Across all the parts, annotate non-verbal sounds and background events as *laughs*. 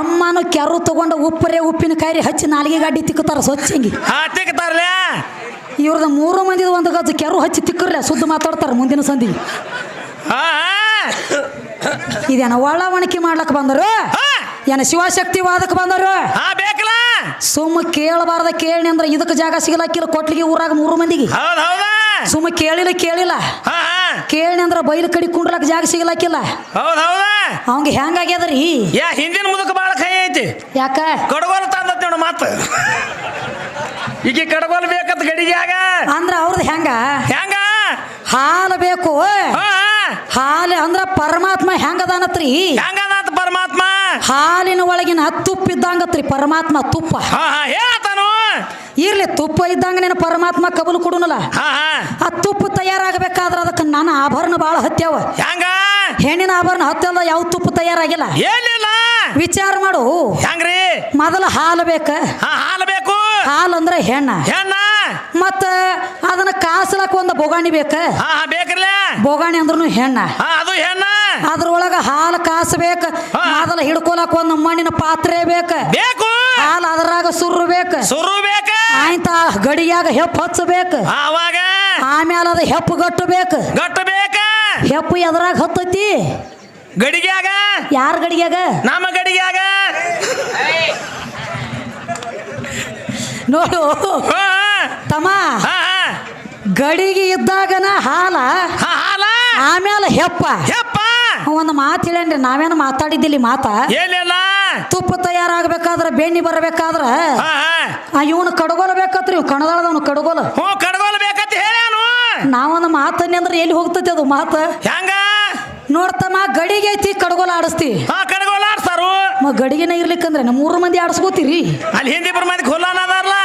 ಕೆಮ್ಮನು ಕೆರು ತಗೊಂಡು ಉಪ್ಪರೆ ಉಪ್ಪಿನ ಕೈರಿ ಹಚ್ಚಿ ನಾಲಿಗೆ ಗಾಡಿ ತಿಕ್ಕುತ್ತಾರ ಸ್ವಚ್ಛಂಗಿ ಇವ್ರದ ಮೂರು ಮಂದಿ ಒಂದು ಗಜ್ಜು ಕೆರು ಹಚ್ಚಿ ತಿಕ್ಕರ್ಲ ಸುದ್ದು ಮಾತಾಡ್ತಾರ ಮುಂದಿನ ಸಂಧಿ. ಇದೇನ ಒಳ ಒಣಕಿ ಮಾಡ್ಲಕ್ ಬಂದರು? ಏನ ಶಿವಶಕ್ತಿ ವಾದಕ್ ಬಂದರು ಸುಮ್ಮ ಕೇಳಬಾರ್ದ ಕೇಳಿ ಅಂದ್ರೆ ಇದಕ್ಕೆ ಜಾಗ ಸಿಗಲಾಕಿಲ್ಲ ಕೊಟ್ಲಿಗೆ ಊರಾಗ ಮೂರು ಮಂದಿಗೆ. ಸುಮ್ಮ ಕೇಳಿಲ್ಲ ಕೇಳಿಲ್ಲ. ಕೇಳಿ ಅಂದ್ರೆ ಬೈಲು ಕಡಿ ಕುಂಡ್ರಲಕ್ ಜಾಗ ಸಿಗಲಾಕಿಲ್ಲ ಅವಂಗ ಹೆಂಗಾಗ್ಯದ್ರಿ ಯಾ ಹಿಂದಿನ ಮುದಕ ಬಾಳ ಕೈ ಐತಿ. ಯಾಕ? ಕಡಗೋಲ್ ತಂದತ್ ನೋಡು ಮಾತು. ಈಗ ಕಡಗೋಲ್ ಬೇಕಂತ ಗಡಿಗ್ಯಾಗ. ಅಂದ್ರ ಅವ್ರದ್ದು ಹೆಂಗ? ಹೆಂಗ? ಹಾಲು ಬೇಕು. ಹಾಲು ಅಂದ್ರ ಪರಮಾತ್ಮ ಹೆಂಗದಾನತ್ರಿ ಹೆಂಗದಾತ ಪರಮಾತ್ಮ? ಹಾಲಿನ ಒಳಗಿನ ತುಪ್ಪ ಇದ್ದಂಗತ್ರಿ ಪರಮಾತ್ಮ ತುಪ್ಪ. ಇರ್ಲಿ ತುಪ್ಪ ಇದ್ದಂಗ ನೀನು ಪರಮಾತ್ಮ ಕಬಲು ಕೊಡುನಲ್ಲ? ಆ ತುಪ್ಪ ತಯಾರಾಗಬೇಕಾದ್ರೆ ಅದಕ್ಕೆ ನನ್ನ ಆಭರಣ ಭಾಳ ಹತ್ಯಾವ. ಹೆಂಗ? ಹೆಣ್ಣಿನ ಆಭರಣ ಹತ್ತಲ್ಲ ಯಾವ ತುಪ್ಪ ತಯಾರಾಗಿಲ್ಲ. ಏನಿಲ್ಲ. ವಿಚಾರ ಮಾಡು. ಹೆಂಗ್ರಿ? ಮೊದಲ ಹಾಲು ಬೇಕ. ಹಾಲು ಬೇಕು. ಹಾಲು ಅಂದ್ರೆ ಹೆಣ್ಣ. ಹೆಣ್ಣ. ಮತ್ತ ಅದನ್ನ ಕಾಸಲಕ್ಕ ಒಂದು ಬೋಗಾಣಿ ಬೇಕ. ಬೇಕ್ರಲ್ಲ ಬೊಗಾಣಿ ಅಂದ್ರೂ ಹೆಣ್ಣ. ಅದು ಹೆಣ್ಣ. ಅದ್ರೊಳಗ ಹಾಲು ಕಾಸ್ಬೇಕ ಬೇಕ. ಮೊದಲ ಹಿಡ್ಕೊಳಕ್ ಒಂದು ಮಣ್ಣಿನ ಪಾತ್ರೆ ಬೇಕ. ಬೇಕು. ಹಾಲು ಅದ್ರಾಗ ಸುರ್ರು ಬೇಕು. ಸುರು ಬೇಕ. ಆಯ್ತ ಗಡಿಯಾಗ ಹೆಪ್ಪು ಹಚ್ಚಬೇಕು. ಆವಾಗ ಆಮೇಲೆ ಅದು ಹೆಪ್ಪು ಗಟ್ಟಬೇಕು. ಗಟ್ಟಬೇಕ? ಗಟ್ಟು ಬೇಕ ಹೆಪ್ಪು ಎದ್ರಾಗ ಹತ್ತೈತಿ. ಗಡಿಗ್ಯಾಗ? ಯಾರ ಗಡಿಗ್ಯಾಗ? ನಮ್ಮ ಗಡಿಗ್ಯಾಗ? ನೋಡು. ತಮ್ಮ ಗಡಿಗೆ ಇದ್ದಾಗನ ಹಾಲ ಹಾಲ? ಆಮೇಲೆ ಹೆಪ್ಪ. ಹೆಪ್ಪ? ಒಂದು ಮಾತು ಹೇಳೇನ್ರಿ ನಾವೇನು ಮಾತಾಡಿದ್ದಿಲ್ಲ ಮಾತಾ ಮಾತ? ಏನಿಲ್ಲ. ತುಪ್ಪ ತಯಾರಾಗಬೇಕಾದ್ರ ಬೆಣ್ಣಿ ಬರಬೇಕಾದ್ರ ಇವನು ಕಡಗೋಲ ಬೇಕತ್ರಿ ಇವ್ ಕಣದಾಳದವನು ಕಡಗೋಲ. ಹ್ಞೂ ಕಡ್ಗೋಲ್ ಬೇಕಂತ ಹೇಳ್ಯಾನು ನಾವೊಂದು ಮಾತನ್ನ ಅಂದ್ರೆ ಎಲ್ಲಿ ಹೋಗ್ತೈತಿ ಅದು ಮಾತ? ಹೆಂಗ? ನೋಡ್ತಮ್ಮ ಗಡಿಗೆ ಐತಿ ಕಡಗೋಲ ಆಡಿಸ್ತಿ. ಹಾ ಕಡ್ಗೋಲ್ ಆಡ್ಸಾರು. ಮ ಗಡಿಗೆನ ಇರ್ಲಿಕ್ಕಂದ್ರೆ ನಮ್ಮ ಮೂರು ಮಂದಿ ಆಡಿಸ್ಕೋತೀರಿ. ಅಲ್ಲಿ ಹಿಂದಿ ಬರ ಮಂದಿ ಖುಲ್ಲಾನ ಅದಾರಲ್ಲ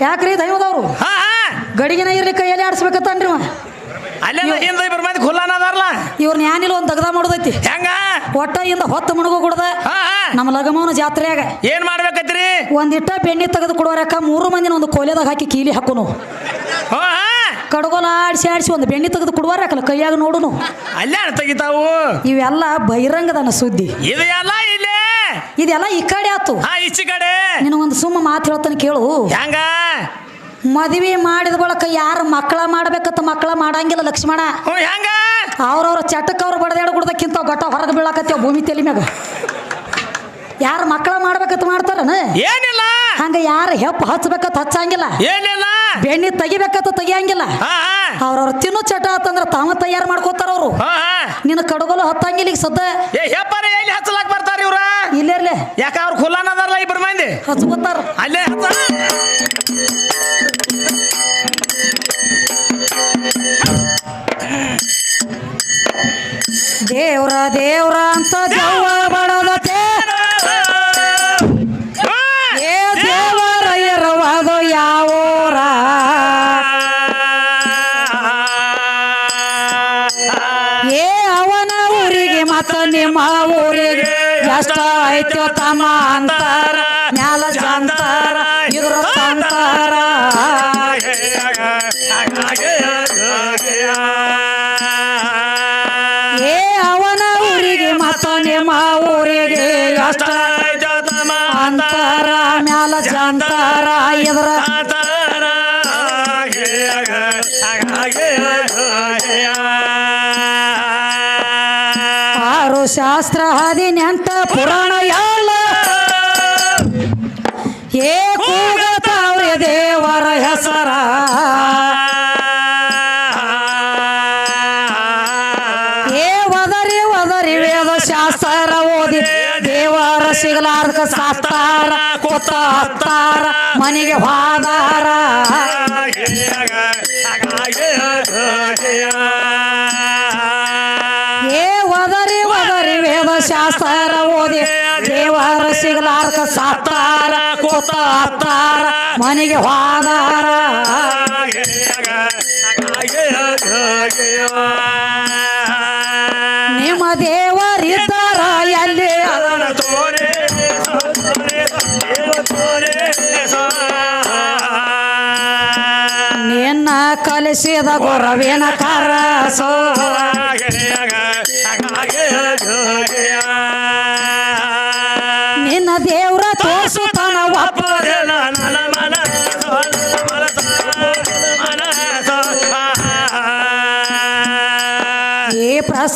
ಯಾಕ್ರಿ ದೈವದವ್ರು? ಹಾ ಹಾ. ಗಡಿಗೆನ ಇರ್ಲಿಕ್ಕ ಎಲ್ಲಿ ಆಡಿಸ್ಬೇಕತ್ತನ್ರಿ ಅಲ್ಲೆಲ್ಲ ಹಿಂದಿ ಇಬ್ಬರು ಮಂದಿ ಖುಲ್ಲಾನ ಅದಾರಲ್ಲ ಇವ್ರನ್ನ ಏನಿಲ್ಲ ಒಂದು ತಗದ ಮಾಡೋದೈತಿ. ಹೆಂಗ? ಒಟ್ಟ ಇಂದ ಹೊತ್ತು ಮುಣಗು ಕೊಡದ. ಹಾ ಹಾ. ನಮ್ಮ ಲಗಮವನ ಜಾತ್ರೆಯಾಗ ಏನ್ ಮಾಡ್ಬೇಕತ್ರಿ? ಒಂದಿಟ್ಟ ಬೆಣ್ಣೆ ತೆಗೆದು ಕೊಡೋರಕ್ಕ ಮೂರು ಮಂದಿನ ಒಂದು ಕೊಲೆದಾಗ ಹಾಕಿ ಕೀಲಿ ಹಾಕೋನು. ಹಾ ಹಾ. ಕಡಗೋಲ ಆಡಿಸಿ ಆಡಿಸಿ ಒಂದು ಬೆಣ್ಣೆ ತೆಗೆದು ಕೊಡುವಾರಕ್ಕಲ್ಲ ಕೈಯಾಗ ನೋಡುನು. ಅಲ್ಲೇ ತೆಗಿತಾವು? ಇವೆಲ್ಲ ಬಹಿರಂಗದನ ಸುದ್ದಿ. ಇದೆಲ್ಲ ಇಲ್ಲೇ? ಇದೆಲ್ಲ ಈ ಕಡೆ ಆತು. ಹಾ ಈಚೆ ಕಡೆ. ನಿನಗೊಂದು ಸುಮ್ಮ ಮಾತು ಹೇಳ್ತಾನೆ ಕೇಳು. ಹೆಂಗ? ಮದುವೆ ಮಾಡಿದ ಬಳಕ ಯಾರು ಮಕ್ಕಳ ಮಾಡ್ಬೇಕಂತ ಮಕ್ಕಳ ಮಾಡಂಗಿಲ್ಲ ಲಕ್ಷ್ಮಣ. ಅವ್ರವ್ರ ಚಟಕ್ಕೆ ಅವ್ರು ಬಡದಾಡ ಕೊಡ್ದಕ್ಕಿಂತ ಗಟ್ಟ ಹೊರಗೆ ಬೀಳಾಕತ್ತೇವ ಭೂಮಿ ತಲೆ ಮ್ಯಾಗ. ಯಾರು ಮಕ್ಕಳ ಮಾಡ್ಬೇಕಂತ ಮಾಡ್ತಾರನ? ಏನಿಲ್ಲ. ಹಂಗ ಯಾರು ಹೆಪ್ಪ ಹಚ್ಬೇಕತ್ತ ಹಚ್ಚಂಗಿಲ್ಲ. ಏನಿಲ್ಲ. ಬೆಣ್ಣೆ ತೆಗಿಬೇಕತ್ತ ತೆಗಿಯಂಗಿಲ್ಲ. ಅವ್ರವ್ರ ತಿನ್ನು ಚಟ ಅಂತಂದ್ರ ತಾವ ತಯಾರು ಮಾಡ್ಕೋತಾರ ಅವರು. ನಿನ್ನ ಕಡಗೋಲು ಹತ್ತಂಗಿಲ್ಲ ಈಗ ಸದ್ದ. ಏ ಹೆಪ್ಪಾರ ಎಲ್ಲಿ ಹಚ್ಚಲಾಕ್ ಬರ್ತಾರ ಇವ್ರ? ಇಲ್ಲೇ ಯಾಕ ಅವ್ರ ಖುಲ್ಲಾನ ಅದಾರಲ್ಲ ಇಬ್ರು ಮಂದಿ? ಹಚ್ಕೋತಾರ ಅಲ್ಲೇ ಏ ಅವನ ಊರಿಗೆ ಮತ ನಿಮ್ಮ ಊರಿಗೆ ಅಷ್ಟ ಅಂತಾರ ಮ್ಯಾಲ ಜಾಂತಾರ ಆರು ಶಾಸ್ತ್ರ ಹದಿನೆಂಟ ಪುರಾಣ ಏ ಕೂಗತಾವ್ರಿ ದೇವರ ಹೆಸರ. ಏ ಒದರಿ ಒದರಿ ವೇದ ಶಾಸ್ತ್ರ ಓದಿ, ದೇವರ ಸಿಗಲಾರ್ದ ಸಾಸ್ತಾರ ಕೊತ್ತ ಹತ್ತಾರ, ಮನೆಗೆ ಹೋದಾರ. ದೇವರ ಸಾತಾರ ಸಾಸ್ತಾರ ಆತಾರ ಮನೆಗೆ ಹೋದಾರ. ನಿಮ್ಮ ದೇವರಿದ್ದಾರ ಎಲ್ಲಿ? ನಿನ್ನ ಕಲಿಸಿದ ಗುರವಿನ ಕರಸೋ.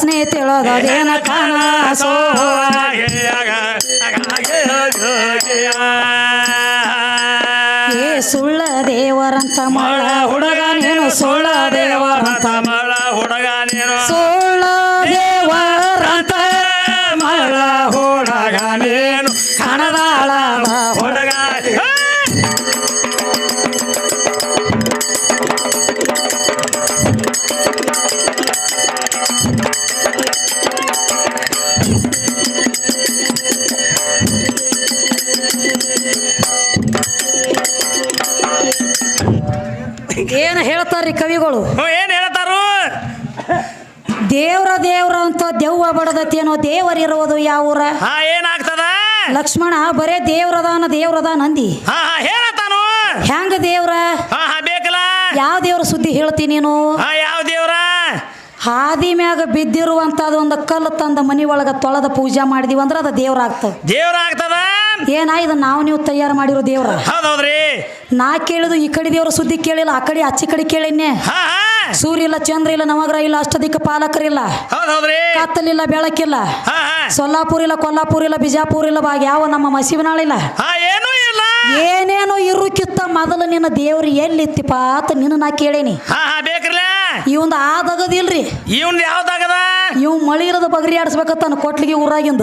ತಿಳಿದದೇನ ಕನಸೋ ಏ ಸುಳ್ಳ ದೇವರಂತ ಮಳ ಹುಡುಗನೇನು ಸುಳ್ಳ ದೇವರಂತ *laughs* ಏನು ಹೇಳ್ತಾರ್ರಿ ಕವಿಗಳು? ಏನು ಹೇಳ್ತಾರು? ದೇವ್ರ ದೇವ್ರ ಅಂತ ದೆವ್ವ ಬಡದತ್ತೇನೋ ದೇವರಿರುವುದು ಯಾವೂರ? ಹಾ ಏನಾಗ್ತದ? ಲಕ್ಷ್ಮಣ ಬರೇ ದೇವ್ರದಾನ ದೇವ್ರದಾನ ಅಂದಿ. ಹಾ ಹಾ ಹೇಳತಾನು ಹೆಂಗ ದೇವ್ರ? ಹಾ ಹಾ ಬೇಕಲ್ಲ. ಯಾವ ದೇವ್ರ ಸುದ್ದಿ ಹೇಳ್ತೀನಿ ನೀನು? ಹಾ ಯಾವ ದೇವ್ರ? ಹಾದಿ ಮ್ಯಾಗ ಬಿದ್ದಿರುವಂತದ ಒಂದು ಕಲ್ಲು ತಂದ ಮನಿ ಒಳಗ ತೊಳೆದ ಪೂಜೆ ಮಾಡಿದೀವಿ ಅಂದ್ರೆ ಅದು ದೇವ್ರ ಆಗ್ತದ ದೇವ್ರ ಆಗ್ತದ? ಏನ ಇದು ನಾವು ನೀವು ತಯಾರು ಮಾಡಿರೋ ದೇವ್ರ. ಹೌದೌದ್ರಿ. ನಾ ಕೇಳಿದು ಈ ಕಡೆ ದೇವ್ರ ಸುದ್ದಿ ಕೇಳಿಲ್ಲ ಆ ಕಡೆ ಆಚೆ ಕಡೆ ಕೇಳಿನ್ನೆ. ಸೂರ್ಯ ಇಲ್ಲ ಚಂದ್ರ ಇಲ್ಲ ನವಗ್ರಹ ಇಲ್ಲ ಅಷ್ಟದಿಕ್ಕ ಪಾಲಕರಿಲ್ಲ ಕತ್ತಲಿಲ್ಲ ಬೆಳಕಿಲ್ಲ ಸೊಲ್ಲಾಪುರ ಇಲ್ಲ ಕೊಲ್ಲಾಪುರ ಇಲ್ಲ ಬಿಜಾಪುರ ಇಲ್ಲ ಬಾಗ ಯಾವ ನಮ್ಮ ಮಸೀಬನಾಳಿಲ್ಲ ಇಲ್ಲ. ಏನೇನೋ ಇರುಕಿತ್ತ ಮೊದಲು ನಿನ್ನ ದೇವ್ರು ಎಲ್ಲಿತ್ತಿಪ್ಪ ಅಂತ ನಿನ್ನ ನಾ ಕೇಳೇನಿ. ಇವಂದ ಆದಗದಿಲ್ರಿ ಇವ್ನ್ ಯಾವ್ದಾಗದ ಇವ್ ಮಳಿ ಇರದ ಬಗರಿ ಆಡ್ಸ್ಬೇಕತ್ತ ಕೊಟ್ಲಿಗೆ ಊರಾಗಿಂದ.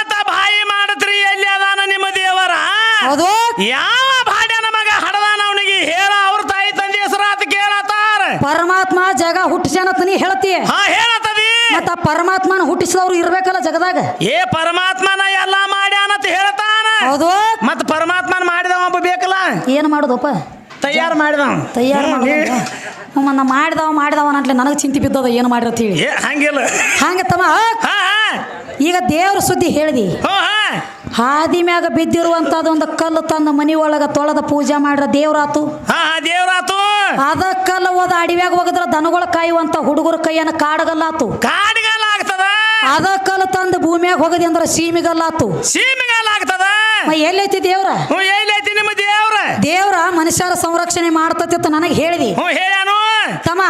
ಹೌದು? ಯಾವ ಭಾಡ್ಯನ ಮಗ ಹಡದಾನ ಅವನಿಗೆ? ಹೇಳ ಅವ್ರ ತಾಯಿ ತಂದೆ ಹೆಸರಾತ ಕೇಳತ್ತಾರ. ಪರಮಾತ್ಮ ಜಗ ಹುಟ್ಟಿಸ್ಯಾನತ್ ನೀ ಹೇಳ್ತಿ. ಹಾ ಹೇಳತ್ತದಿ. ಮತ್ತ ಪರಮಾತ್ಮನ ಹುಟ್ಟಿಸಿದವ್ರು ಇರ್ಬೇಕಲ್ಲ ಜಗದಾಗ? ಏ ಪರಮಾತ್ಮನ ಎಲ್ಲ ಮಾಡ್ಯಾನಂತ ಹೇಳ್ತಾನ. ಹೌದು? ಮತ್ತ ಪರಮಾತ್ಮನ ಮಾಡಿದವ ಒಬ್ಬ ಬೇಕಲ್ಲ? ಏನ್ ಮಾಡುದಪ್ಪ? ತಯಾರು ಮಾಡಿದವ. ತಯಾರು ಮಾಡೋದು ಮಾಡಿದವ ಮಾಡಿದವ ಅಂತಲೇ ನನಗೆ ಚಿಂತೆ ಬಿದ್ದದ ಏನು ಮಾಡಿರತ್ ಹೇಳಿ. ಏ ಹಂಗಿಲ್ಲ. ಹಂಗ ತಮ್ಮ ಈಗ ದೇವ್ರ ಸುದ್ದಿ ಹೇಳಿದಿ. ಹೋ ಹಾ. ಹಾದಿ ಮ್ಯಾಗ ಬಿದ್ದಿರುವಂತದ ಒಂದು ಕಲ್ಲು ತಂದ ಮನಿ ಒಳಗ ತೊಳೆದ ಪೂಜೆ ಮಾಡ್ರ ದೇವ್ರಾತು. ದೇವ್ರಾತು. ಅದ ಕಲ್ಲು ಹೋದ ಅಡಿವ್ಯಾಗ ಹೋಗದ್ರ ದನಗಳ ಕಾಯುವಂತ ಹುಡುಗರ ಕೈಯನ್ನ ಕಾಡಗಲ್ಲಾತು. ಕಾಡಗಲ್ಲಾಗ್ತದ. ಆಗ್ತದ ಅದ ಕಲ್ಲು ತಂದು ಭೂಮಿಯಾಗ ಹೋಗದಿ ಅಂದ್ರ ಸೀಮಿಗಲ್ಲಾತು. ಸೀಮಿಗಲ್ಲಾಗ್ತದ. ಆಗ್ತದ ಎಲ್ಲೈತಿ ದೇವ್ರ? ಎಲ್ಲೈತಿ ನಿಮ್ಮ ದೇವ್ರ? ದೇವ್ರ ಮನುಷ್ಯರ ಸಂರಕ್ಷಣೆ ಮಾಡ್ತತಿತ್ತು ನನಗೆ ಹೇಳಿದಿ. ತಮ್ಮ